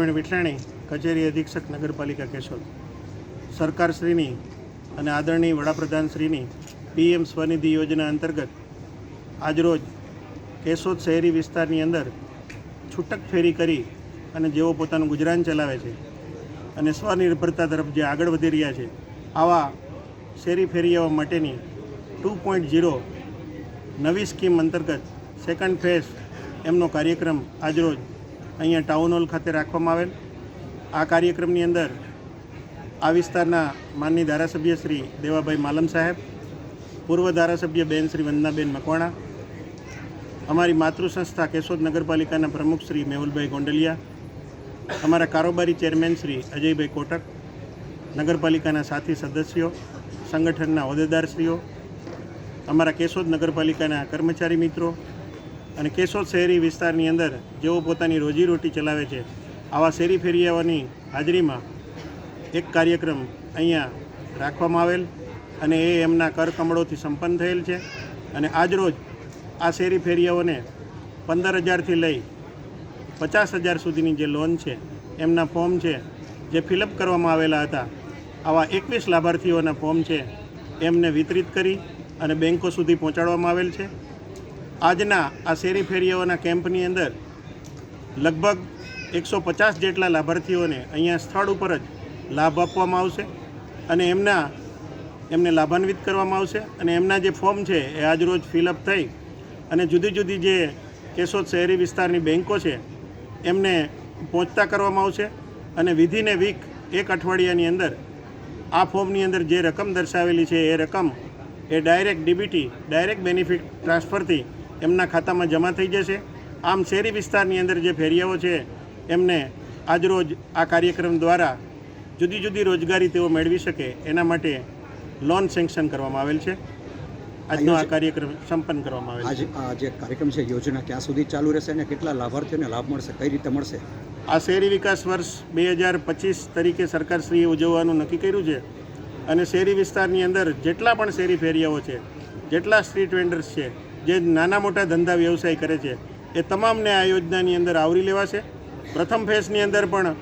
પ્રવીણ વિઠલાણી કચેરી અધિક્ષક, નગરપાલિકા કેશોદ. સરકારશ્રીની અને આદરણીય વડાપ્રધાનશ્રીની પીએમ સ્વનિધિ યોજના અંતર્ગત આજરોજ કેશોદ શહેરી વિસ્તારની અંદર છૂટક ફેરી કરી અને જેઓ પોતાનું ગુજરાન ચલાવે છે અને સ્વનિર્ભરતા તરફ જે આગળ વધી રહ્યા છે, આવા શેરી ફેરીઓ માટેની ટુ પોઈન્ટ ઝીરો નવી સ્કીમ અંતર્ગત સેકન્ડ ફેઝ એમનો કાર્યક્રમ આજરોજ અહીંયા ટાઉન હોલ ખાતે રાખવામાં આવેલ. આ કાર્યક્રમની અંદર આ વિસ્તારના માનની ધારાસભ્ય શ્રી દેવાભાઈ માલમ સાહેબ, પૂર્વ ધારાસભ્ય બેન શ્રી વંદનાબેન મકવાણા, અમારી માતૃ સંસ્થા કેશોદ નગરપાલિકાના પ્રમુખ શ્રી મેહુલભાઈ ગોંડલિયા, અમારા કારોબારી ચેરમેન શ્રી અજયભાઈ કોટક, નગરપાલિકાના સાથી સદસ્યો, સંગઠનના હોદ્દેદારશ્રીઓ, અમારા કેશોદ નગરપાલિકાના કર્મચારી મિત્રો અને કેશોદ શહેરી વિસ્તારની અંદર જેઓ પોતાની રોજીરોટી ચલાવે છે, આવા શેરી ફેરિયાઓની હાજરીમાં એક કાર્યક્રમ અહીંયા રાખવામાં આવેલ અને એ એમના કર કમળોથી સંપન્ન થયેલ છે. અને આજરોજ આ શેરી ફેરિયાઓને પંદર હજારથી લઈ પચાસ હજાર સુધીની જે લોન છે, એમના ફોર્મ છે, જે ફિલઅપ કરવામાં આવેલા હતા, આવા એકવીસ લાભાર્થીઓના ફોર્મ છે, એમને વિતરિત કરી અને બેન્કો સુધી પહોંચાડવામાં આવેલ છે. આજના આ શેરી ફેરીઓના કેમ્પની અંદર લગભગ એકસો પચાસ જેટલા લાભાર્થીઓને અહીંયા સ્થળ ઉપર જ લાભ આપવામાં આવશે અને એમના એમને લાભાન્વિત કરવામાં આવશે અને એમના જે ફોર્મ છે એ આજરોજ ફિલઅપ થઈ અને જુદી જુદી જે કેશોદ શહેરી વિસ્તારની બેન્કો છે એમને પહોંચતા કરવામાં આવશે અને વિધિને વીક એક અઠવાડિયાની અંદર આ ફોર્મની અંદર જે રકમ દર્શાવેલી છે એ રકમ એ ડાયરેક્ટ ડીબીટી, ડાયરેક્ટ બેનિફિટ ટ્રાન્સફરથી એમના ખાતામાં જમા થઈ જશે. આમ શહેરી વિસ્તારની અંદર જે ફેરિયાઓ છે એમને આજરોજ આ કાર્યક્રમ દ્વારા જુદી જુદી રોજગારી તેઓ મેળવી શકે એના માટે લોન સેન્કશન કરવામાં આવેલ છે. આજનો આ કાર્યક્રમ સંપન્ન કરવામાં આવેલ છે. આ જે કાર્યક્રમ છે યોજના ક્યાં સુધી ચાલુ રહેશે અને કેટલા લાભાર્થીઓને લાભ મળશે કઈ રીતે મળશે? આ શહેરી વિકાસ વર્ષ બે હજાર પચીસ તરીકે સરકારશ્રીએ ઉજવવાનું નક્કી કર્યું છે અને શહેરી વિસ્તારની અંદર જેટલા પણ શહેરી ફેરિયાઓ છે જેટલા સ્ટ્રીટ વેન્ડર્સ છે જે નાના મોટા ધંધા વ્યવસાય કરે છે એ તમામને આ યોજનાની અંદર આવરી લેવાશે. પ્રથમ ફેઝની અંદર પણ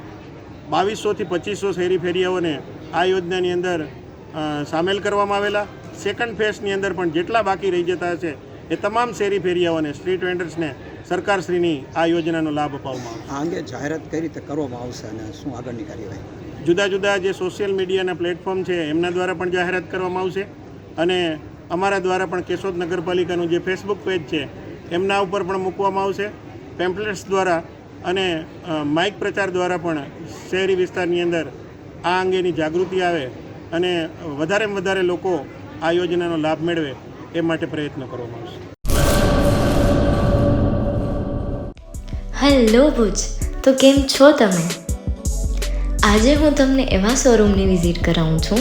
બાવીસોથી પચીસો શેરી ફેરિયાઓને આ યોજનાની અંદર સામેલ કરવામાં આવેલા. સેકન્ડ ફેઝની અંદર પણ જેટલા બાકી રહી જતા હશે એ તમામ શેરી ફેરિયાઓને સ્ટ્રીટ વેન્ડર્સને સરકારશ્રીની આ યોજનાનો લાભ અપાવવામાં આવશે. આ અંગે જાહેરાત કઈ રીતે કરવામાં આવશે અને શું આગળની કાર્યવાહી? જુદા જુદા જે સોશિયલ મીડિયાના પ્લેટફોર્મ છે એમના દ્વારા પણ જાહેરાત કરવામાં આવશે. અને અમારા દ્વારા પણ કેશોદ નગરપાલિકાનું જે ફેસબુક પેજ છે, એમના ઉપર પણ મૂકવામાં આવશે. પેમ્પલેટ્સ દ્વારા અને માઇક પ્રચાર દ્વારા પણ શહેરી વિસ્તારની અંદર આ અંગેની જાગૃતિ આવે અને વધારેમાં વધારે લોકો આ યોજનાનો લાભ મેળવે એ માટે પ્રયત્ન કરવામાં આવશે. હેલો ભુજ, તો કેમ છો તમે? આજે હું તમને એવા શોરૂમની વિઝિટ કરાવું છું